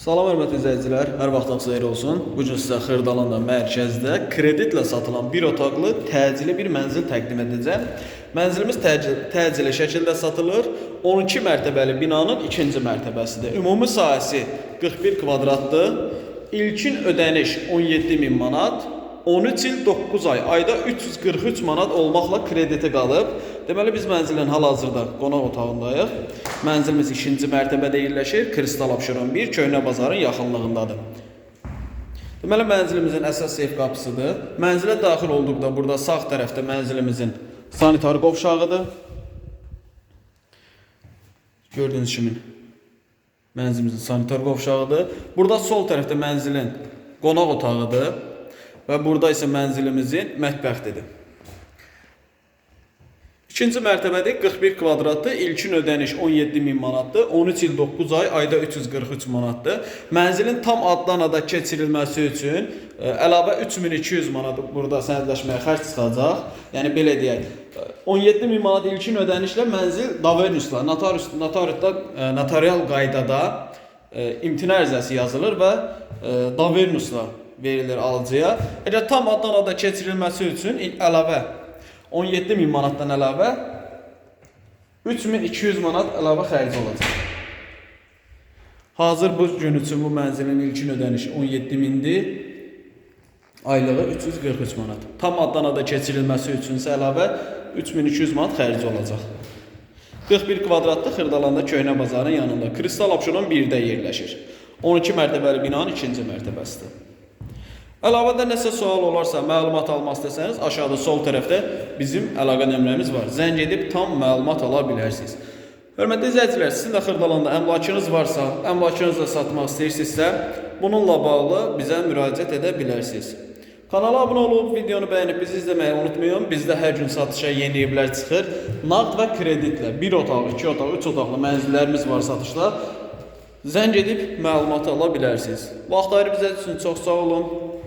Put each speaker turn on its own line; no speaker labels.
Salam hörmətli izləyicilər, hər vaxtınız xeyir olsun. Bu gün sizə Xırdalanda mərkəzdə kreditlə satılan bir otaqlı təcili bir mənzil təqdim edəcəm. Mənzilimiz təcil, təcili şəkildə satılır. 12 mərtəbəli binanın ikinci mərtəbəsidir. Ümumi sahəsi 41 kvadratdır. İlkin ödəniş 17000 manat. 13 il 9 ay, ayda 343 manat olmaqla krediti qalıb. Deməli biz mənzilin hal-hazırda qonaq otağındayıq. Mənzilimiz 2-ci mərtəbədə yerləşir. Kristal Abşeron 1 Köhnə bazarın yaxınlığındadır. Deməli mənzilimizin əsas seyf qapısıdır. Mənzilə daxil olduqda burada sağ tərəfdə mənzilimizin sanitar qovşağıdır. Gördüyünüz kimi mənzilimizin sanitar qovşağıdır. Burada sol tərəfdə mənzilin qonaq otağıdır və burada isə mənzilimizin mətbəxtidir. İkinci mərtəbədə 41 kvadratdır. İlkin ödəniş 17000 manatdır. 13 il 9 ay, ayda 343 manatdır. Mənzilin tam addan ada keçirilməsi üçün ə, əlavə 3200 manat burada sənədləşməyə xərc çıxacaq. Yəni belə deyək, ə, 17000 manat ilkin ödənişlə mənzil davernusla, notarius notariusda ə, notarial qaydada imtina ərizəsi yazılır və davernusla verilir alıcıya. Əgər tam addan ada keçirilməsi üçün əlavə 17000 manatdan əlavə 3200 manat əlavə xərci olacaq. Hazır bu gün üçün bu mənzilin ilkin ödənişi 17000-dir. Aylığı 343 manat. Tam addan ada keçirilməsi üçün isə əlavə 3200 manat xərci olacaq. 41 kvadratlı Xırdalanda Köhnə bazarın yanında Kristal Abşeron 1-də yerləşir. 12 mərtəbəli binanın 2-ci mərtəbəsidir. Əlavədə nəsə sual olarsa, məlumat almaq istəsəniz, aşağıda sol tərəfdə bizim əlaqə nömrəmiz var. Zəng edib tam məlumat ala bilərsiniz. Hörmətli izləyicilər, sizin də Xırdalanda əmlakınız varsa, əmlakınızı satmaq istəyirsinizsə, bununla bağlı bizə müraciət edə bilərsiniz. Kanala abunə olub, videonu bəyənib bizi izləməyi unutmayın. Bizdə hər gün satışa yeni evlər çıxır. Nağd və kreditlə 1 otaq, 2 otaq, 3 otaqlı mənzillərimiz var satışda. Zəng edib məlumat ala bilərsiniz. Vaxt ayırıb bizə üçün çox sağ olun.